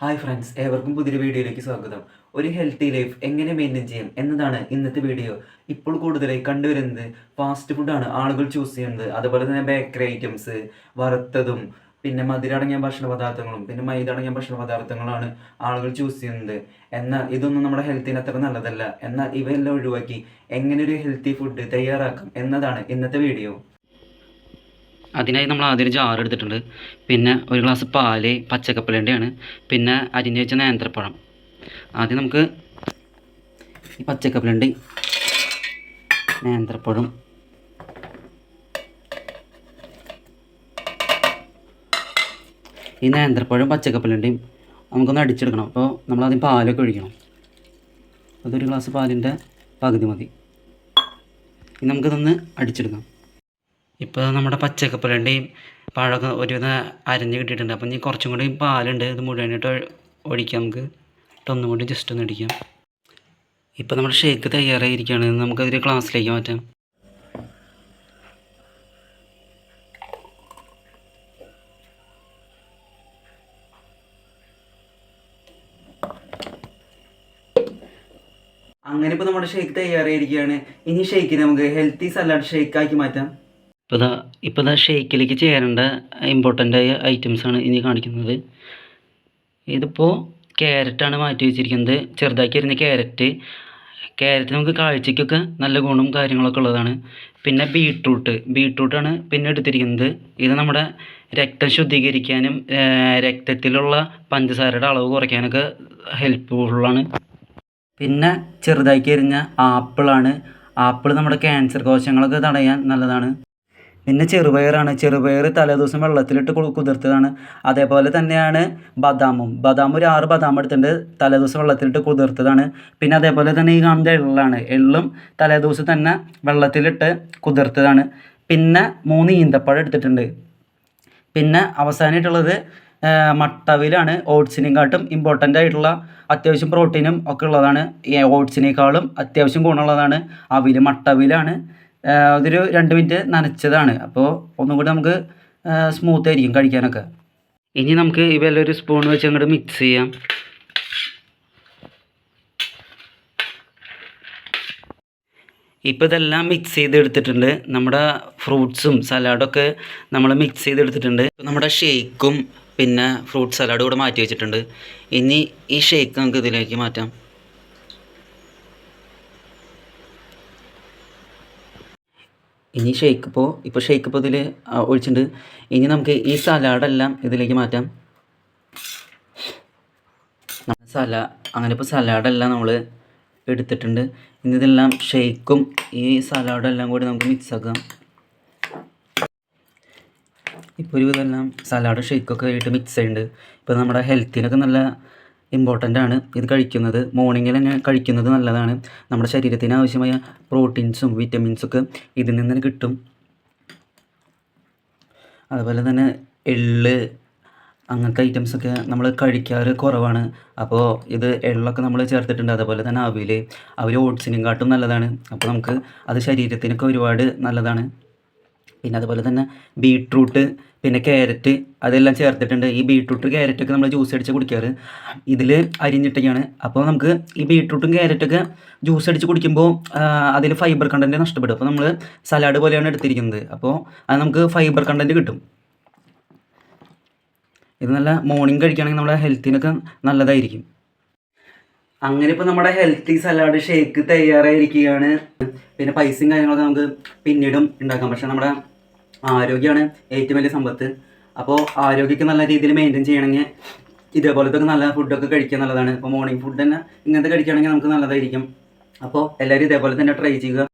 Hi friends ഏവർക്കും പുതിയൊരു വീഡിയോയിലേക്ക് സ്വാഗതം. ഒരു ഹെൽത്തി ലൈഫ് എങ്ങനെ മെയിന്റെയിൻ ചെയ്യാം എന്നതാണ് ഇന്നത്തെ വീഡിയോ. ഇപ്പോൾ കൂടുതലായി കണ്ടുവരുന്നത് ഫാസ്റ്റ് ഫുഡാണ് ആളുകൾ ചൂസ് ചെയ്യുന്നത്. അതുപോലെ തന്നെ ബേക്കറി ഐറ്റംസ് വറുത്തതും പിന്നെ മധുരടങ്ങിയ ഭക്ഷണ പദാർത്ഥങ്ങളും പിന്നെ മൈദ അടങ്ങിയ ഭക്ഷണ പദാർത്ഥങ്ങളാണ് ആളുകൾ ചൂസ് ചെയ്യുന്നത്. എന്നാൽ ഇതൊന്നും നമ്മുടെ ഹെൽത്തിന് അത്ര നല്ലതല്ല. എന്നാൽ ഇവയെല്ലാം ഒഴിവാക്കി എങ്ങനെ ഒരു ഹെൽത്തി ഫുഡ് തയ്യാറാക്കാം എന്നതാണ് ഇന്നത്തെ വീഡിയോ. അതിനായി നമ്മൾ ആദ്യം ഒരു ജാർ എടുത്തിട്ടുണ്ട്. പിന്നെ ഒരു ഗ്ലാസ് പാൽ പച്ചക്കപ്പലണ്ടിയാണ്. പിന്നെ അരിഞ്ഞ് വെച്ച നേന്ത്രപ്പഴം. ആദ്യം നമുക്ക് ഈ പച്ചക്കപ്പലണ്ടി നേന്ത്രപ്പഴം ഈ നേന്ത്രപ്പഴം പച്ചക്കപ്പലണ്ടിയും നമുക്കൊന്ന് അടിച്ചെടുക്കണം. അപ്പോൾ നമ്മളാദ്യം പാലൊക്കെ ഒഴിക്കണം. അതൊരു ഗ്ലാസ് പാലിന്റെ പകുതി മതി. ഇനി നമുക്കിതൊന്ന് അടിച്ചെടുക്കാം. ഇപ്പോൾ നമ്മുടെ പച്ചക്കപ്പലണ്ടിയും പഴമൊക്കെ ഒരുവിധം അരഞ്ഞ് കിട്ടിയിട്ടുണ്ട്. അപ്പം ഇനി കുറച്ചും കൂടി പാലുണ്ട്. ഇത് മുഴുവനായിട്ട് ഒഴി- ഒഴിക്കാം നമുക്ക്. എന്നിട്ട് ഒന്നും കൂടി ജസ്റ്റ് ഒന്ന് അടിക്കാം ഇപ്പോൾ നമ്മുടെ ഷേക്ക് തയ്യാറായിരിക്കുകയാണ്. നമുക്കതൊരു ഗ്ലാസ്സിലേക്ക് മാറ്റാം. അങ്ങനെ ഇപ്പോൾ നമ്മുടെ ഷേക്ക് തയ്യാറായിരിക്കുകയാണ്. ഇനി ഷേക്കിന് നമുക്ക് ഹെൽത്തി സലാഡ് ഷേക്ക് ആക്കി മാറ്റാം. ഇപ്പോൾ ദാ ഇപ്പോൾ ദാ ഷേക്കിലേക്ക് ചേരേണ്ട ഇമ്പോർട്ടന്റ് ആയ ആണ് ഇനി കാണിക്കുന്നത്. ഇതിപ്പോൾ ക്യാരറ്റാണ് മാറ്റി വെച്ചിരിക്കുന്നത്. ചെറുതാക്കി വരുന്ന ക്യാരറ്റ് ക്യാരറ്റ് നമുക്ക് കാഴ്ചയ്ക്കൊക്കെ നല്ല ഗുണവും കാര്യങ്ങളൊക്കെ ഉള്ളതാണ്. പിന്നെ ബീട്രൂട്ട് ബീട്രൂട്ടാണ് പിന്നെ എടുത്തിരിക്കുന്നത്. ഇത് നമ്മുടെ രക്തം ശുദ്ധീകരിക്കാനും രക്തത്തിലുള്ള പഞ്ചസാരയുടെ അളവ് കുറയ്ക്കാനൊക്കെ ഹെൽപ്ഫുള്ളാണ് പിന്നെ ചെറുതാക്കി അരിഞ്ഞ ആപ്പിളാണ്. ആപ്പിൾ നമ്മുടെ ക്യാൻസർ കോശങ്ങളൊക്കെ തടയാൻ നല്ലതാണ്. പിന്നെ ചെറുപയറാണ്. ചെറുപയർ തലേദിവസം വെള്ളത്തിലിട്ട് കുതിർത്തതാണ്. അതേപോലെ തന്നെയാണ് ബദാമും. ബദാം ഒരു ആറ് ബദാം എടുത്തിട്ടുണ്ട്. തലേദിവസം വെള്ളത്തിലിട്ട് കുതിർത്തതാണ്. പിന്നെ അതേപോലെ തന്നെ ഈ കാണുന്ന എള്ളാണ്. എള്ളും തലേദിവസം തന്നെ വെള്ളത്തിലിട്ട് കുതിർത്തതാണ്. പിന്നെ മൂന്ന് ഈന്തപ്പഴം എടുത്തിട്ടുണ്ട്. പിന്നെ അവസാനമായിട്ടുള്ളത് മട്ടവിലാണ്. ഓട്സിനെക്കാട്ടും ഇമ്പോർട്ടന്റ് ആയിട്ടുള്ള അത്യാവശ്യം പ്രോട്ടീനും ഒക്കെ ഉള്ളതാണ്. ഓട്സിനേക്കാളും അത്യാവശ്യം ഗുണമുള്ളതാണ്. അവിൽ മട്ടവിലാണ്. അതൊരു രണ്ട് മിനിറ്റ് നനച്ചതാണ്. അപ്പോൾ ഒന്നും കൂടി നമുക്ക് സ്മൂത്ത് ആയിരിക്കും കഴിക്കാനൊക്കെ. ഇനി നമുക്ക് ഇവയെല്ലാം ഒരു സ്പൂൺ വെച്ച് അങ്ങോട്ട് മിക്സ് ചെയ്യാം. ഇപ്പോൾ ഇതെല്ലാം മിക്സ് ചെയ്തെടുത്തിട്ടുണ്ട്. നമ്മുടെ ഫ്രൂട്ട്സും സലാഡൊക്കെ നമ്മൾ മിക്സ് ചെയ്തെടുത്തിട്ടുണ്ട്. നമ്മുടെ ഷേക്കും പിന്നെ ഫ്രൂട്ട് സലാഡും കൂടെ മാറ്റി വെച്ചിട്ടുണ്ട്. ഇനി ഈ ഷേക്ക് നമുക്ക് ഇതിലേക്ക് മാറ്റാം. ഇനി ഷേക്ക് ഇപ്പോൾ ഇപ്പോൾ ഷേക്ക് ഇപ്പോൾ ഇതിൽ ഒഴിച്ചിട്ടുണ്ട് ഇനി നമുക്ക് ഈ സലാഡെല്ലാം ഇതിലേക്ക് മാറ്റാം. സലാ അങ്ങനെ ഇപ്പോൾ സലാഡെല്ലാം നമ്മൾ എടുത്തിട്ടുണ്ട്. ഇനി ഇതെല്ലാം ഷേക്കും ഈ സലാഡെല്ലാം കൂടി നമുക്ക് മിക്സ് ആക്കാം. ഇപ്പോൾ ഒരു ഇതെല്ലാം സലാഡ് ഷേക്കൊക്കെ ആയിട്ട് മിക്സ് ചെയ്യുന്നുണ്ട് ഇപ്പോൾ നമ്മുടെ ഹെൽത്തിനൊക്കെ നല്ല ഇമ്പോർട്ടന്റ് ആണ്. ഇത് കഴിക്കുന്നത് മോർണിംഗിൽ തന്നെ കഴിക്കുന്നത് നല്ലതാണ്. നമ്മുടെ ശരീരത്തിന് ആവശ്യമായ പ്രോട്ടീൻസും വിറ്റമിൻസൊക്കെ ഇതിൽ നിന്ന് കിട്ടും. അതുപോലെ തന്നെ എള്ള് അങ്ങനത്തെ ഐറ്റംസൊക്കെ നമ്മൾ കഴിക്കാറ് കുറവാണ്. അപ്പോൾ ഇത് എള്ളൊക്കെ നമ്മൾ ചേർത്തിട്ടുണ്ട്. അതുപോലെ തന്നെ അവിൽ അവർ ഓട്സിനും കാട്ടും നല്ലതാണ്. അപ്പോൾ നമുക്ക് അത് ശരീരത്തിനൊക്കെ ഒരുപാട് നല്ലതാണ്. പിന്നെ അതുപോലെ തന്നെ ബീട്രൂട്ട് പിന്നെ ക്യാരറ്റ് അതെല്ലാം ചേർത്തിട്ടുണ്ട്. ഈ ബീട്രൂട്ട് ക്യാരറ്റൊക്കെ നമ്മൾ ജ്യൂസ് അടിച്ച് കുടിക്കാറ്. ഇതിൽ അരിഞ്ഞിട്ടൊക്കെയാണ്. അപ്പോൾ നമുക്ക് ഈ ബീട്രൂട്ടും ക്യാരറ്റൊക്കെ ജ്യൂസ് അടിച്ച് കുടിക്കുമ്പോൾ അതിൽ ഫൈബർ കണ്ടന്റ് നഷ്ടപ്പെടും. അപ്പോൾ നമ്മൾ സലാഡ് പോലെയാണ് എടുത്തിരിക്കുന്നത്. അപ്പോൾ അത് നമുക്ക് ഫൈബർ കണ്ടന്റ് കിട്ടും. ഇത് നല്ല മോർണിംഗ് കഴിക്കുകയാണെങ്കിൽ നമ്മുടെ ഹെൽത്തിനൊക്കെ നല്ലതായിരിക്കും. അങ്ങനെ ഇപ്പോൾ നമ്മുടെ ഹെൽത്തി സലാഡ് ഷേക്ക് തയ്യാറായിരിക്കുകയാണ്. പിന്നെ പൈസയും കാര്യങ്ങളൊക്കെ നമുക്ക് പിന്നീടും ഉണ്ടാക്കാം. പക്ഷേ നമ്മുടെ ആരോഗ്യമാണ് ഏറ്റവും വലിയ സമ്പത്ത്. അപ്പോൾ ആരോഗ്യമൊക്കെ നല്ല രീതിയിൽ മെയിന്റെയിൻ ചെയ്യണമെങ്കിൽ ഇതേപോലത്തെ നല്ല ഫുഡൊക്കെ കഴിക്കുക നല്ലതാണ്. ഇപ്പോൾ മോർണിംഗ് ഫുഡ് തന്നെ ഇങ്ങനത്തെ കഴിക്കുകയാണെങ്കിൽ നമുക്ക് നല്ലതായിരിക്കും. അപ്പോൾ എല്ലാവരും ഇതേപോലെ തന്നെ ട്രൈ ചെയ്യുക.